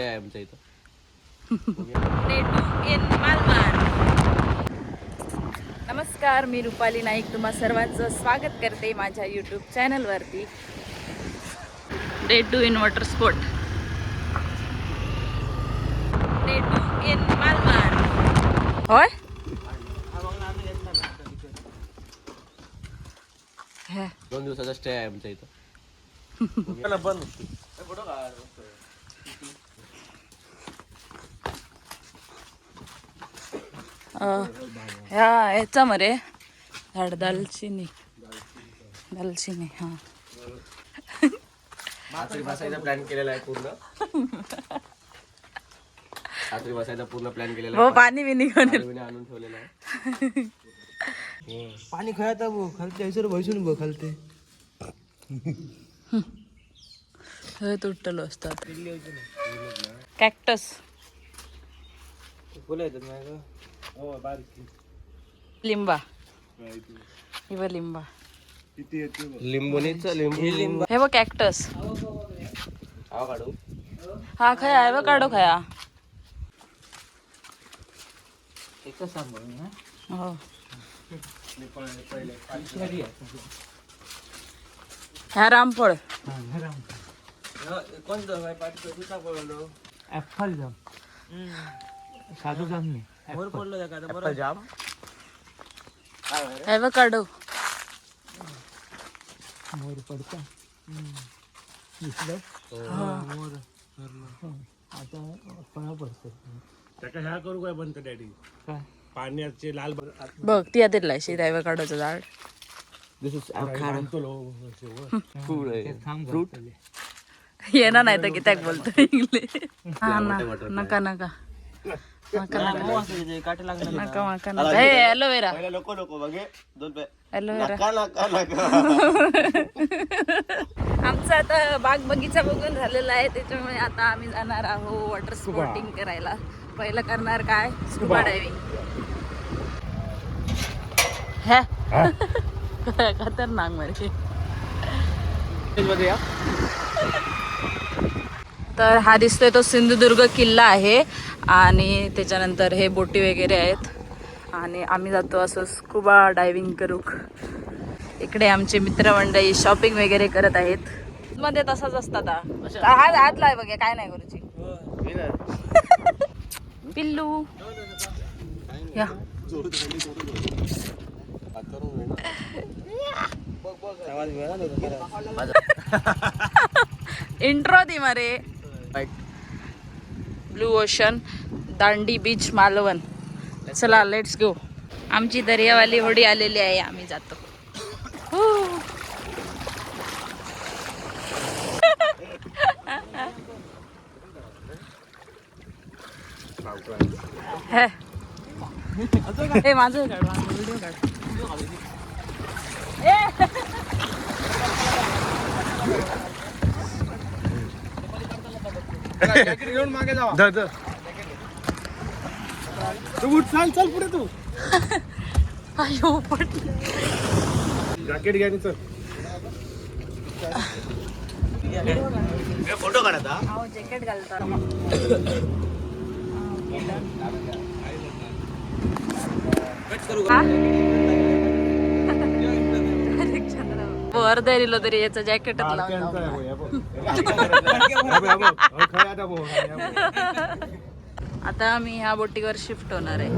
Stay आहे आमच्या इथं. मालवण नमस्कार मी रुपाली नाईक. तुम्हा सर्वांचं स्वागत करते माझ्या यूट्यूब चॅनलवरती day two in water sport day two in Malvan होय? हे, दोन दिवसाचा स्टे आहे आमच्या इथं. अं, ह्या ह्याचा मरे. झाड दालचिनी. दालचिनी हा. रात्री बसायचा प्लॅन केलेला आहे पूर्ण. रात्री बसायचा पूर्ण प्लॅन केलेला हो आहे पाणी बिनी घेऊन आणून ठेवलेला आहे. पाणी खेळात खालते ऐसर बसून बघ खालते. हे तुटलो असतात कॅक्टस. फुलं येतात नाही हो बारीक लिंबा. हिव लिंबा. लिंबोनीच लिंबू. हे बघ कॅक्टस हा काढू. हा खया आहे बघ काढो खया. एकच हो? ह्या रामफळ. कोणतं? ऍपल जाम. साधू जाम नाही वर पडलो का? बरोबर जाम हे बघ काढो मोर पडता. दिसलं? मोर आता फळा पडतो. त्याका ह्या करू काय बनतं डॅडी? काय? पाण्याचे लाल बघ ती आता लायशी हे बघ काढोचं झाड दिस इज फ्रूट येणार नाही तर की त्याक बोलतो इंग्लिश हा ना. नका नका. नका नका काटे लागलं नका नका. नका हे ॲलोवेरा नको नको बघे दोन पे. ॲलोवेरा नका नका नका. आमचा आता बाग बगीचा बघून झालेला आहे त्याच्यामुळे आता आम्ही जाणार आहोत वॉटर स्पोर्टिंग करायला. पहिलं करणार काय? स्कुबा डायव्हिंग हे? खतरनाकमध्ये. तर हा दिसतोय तो सिंधुदुर्ग किल्ला आहे. आणि त्याच्यानंतर हे बोटी वगैरे आहेत. आणि आम्ही जातो असं स्कुबा डायव्हिंग करूक. इकडे आमचे मित्रमंडळी शॉपिंग वगैरे करत आहेत. मध्ये तसाच असतात. हात हात लाय बघा काय नाही करूची पिल्लू. या. इंट्रो दी मरे. Blue ocean Dandi beach Malvan चला लेट्स गो आमची दर्यावाली होडी आलेली आहे आम्ही जातो. हे. हे. व्हिडिओ काढ माझं व्हिडिओ काढ ए. तू उठ चाल चल पुढे तू. अयो पण जॅकेट घ्या आणि चल. फोटो काढा अहो जॅकेट घालतो वर दिलं तरी याचं जॅकेटच लावून आता आम्ही ह्या बोटीवर शिफ्ट होणार आहे.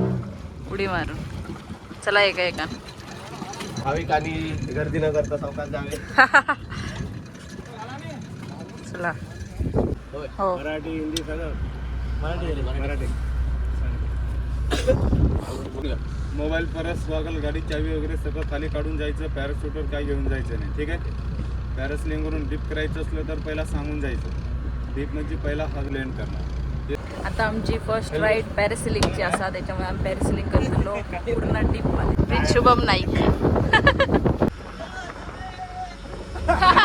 उडी मारून. चला एका एका. गर्दी न करता सावकाश जावे. चला. हो. मराठी हिंदी सगळं. मराठी मराठी. मोबाईल परस वागल गाडी चावी वगैरे सगळं खाली काढून जायचं पॅराशूटवर काय घेऊन जायचं नाही ठीक आहे? पॅरासलिंगवरून डिप करायचं असलं तर पहिला सांगून जायचं. डीप म्हणजे पहिला हा लँड करणार. आता आमची फर्स्ट राईड पॅरासिलिंगची असा त्याच्यामुळे आम्ही पॅरासिलिंग करतलो पूर्ण डीपमध्ये शुभम नाईक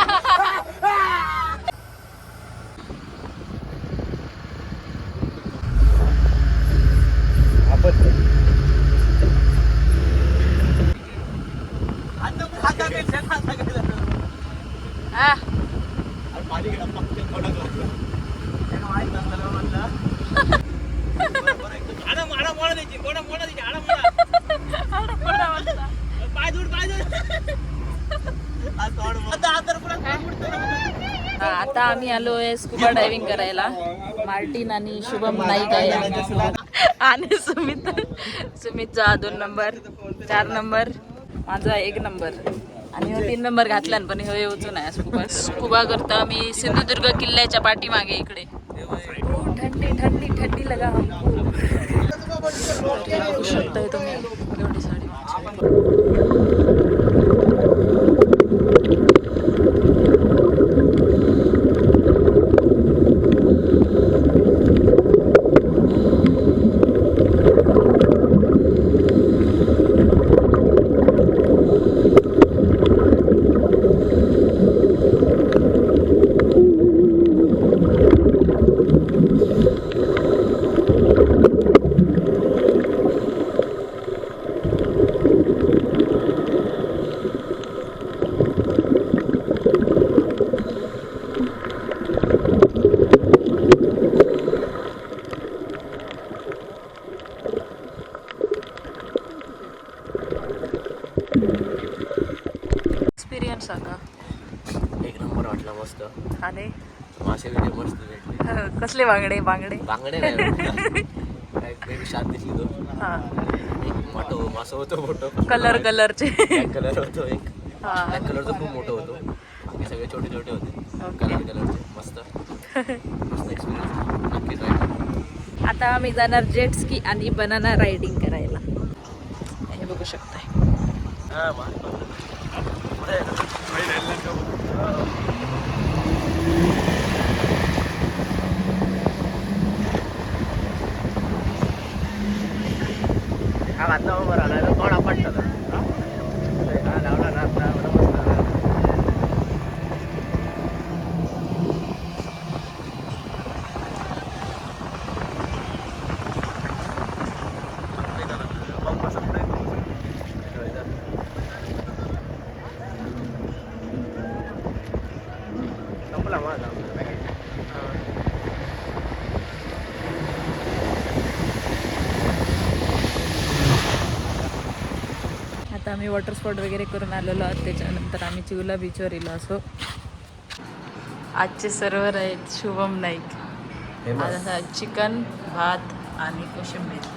हा. हा, आता आम्ही आलो आहे स्कुबा डायव्हिंग करायला. मार्टिन आणि शुभम नाईक आहे आणि सुमित सुमितचा दोन नंबर चार नंबर माझा एक नंबर आणि हो तीन नंबर घातला पण हे येऊच नाही स्कुबा स्कुबा करतो आम्ही सिंधुदुर्ग किल्ल्याच्या पाठीमागे इकडे. थंडी थंडी थंडी लगा हमको. तुम्ही. एवढी साडी माझी. एक्सपिरियन्स सांगा एक नंबर वाटला मस्त मासे वगैरे मस्त भेटले कसले बांगडे बांगडे बांगडे नाही शांत दिसली तो हा. एक मोठं मासं होतं मोठं कलर कलरचे कलर होतो एक. हा. ब्लॅक कलरचं खूप मोठं होतं. बाकी सगळे छोटे छोटे होते. कलर कलरचे मस्त. मस्त एक्सपिरियन्स नक्कीच वाईट आता आम्ही जाणार जेट स्की आणि बनाना रायडिंग करायला. हे बघू शकताय. हा घातला बरोबर आला कोण आता आम्ही वॉटर स्पॉट वगैरे करून आलेलो आहोत. त्याच्यानंतर आम्ही चिवला बीचवर येलो असो. आजचे सर्वर आहेत शुभम नाईक. चिकन भात आणि कोशिंबीर.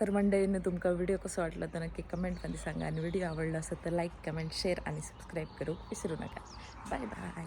तर मंडळीनं तुमका व्हिडिओ कसं वाटलं तर नक्की कमेंटमध्ये सांगा. आणि व्हिडिओ आवडला असेल तर लाईक कमेंट शेअर आणि सबस्क्राईब करू विसरू नका. Bye bye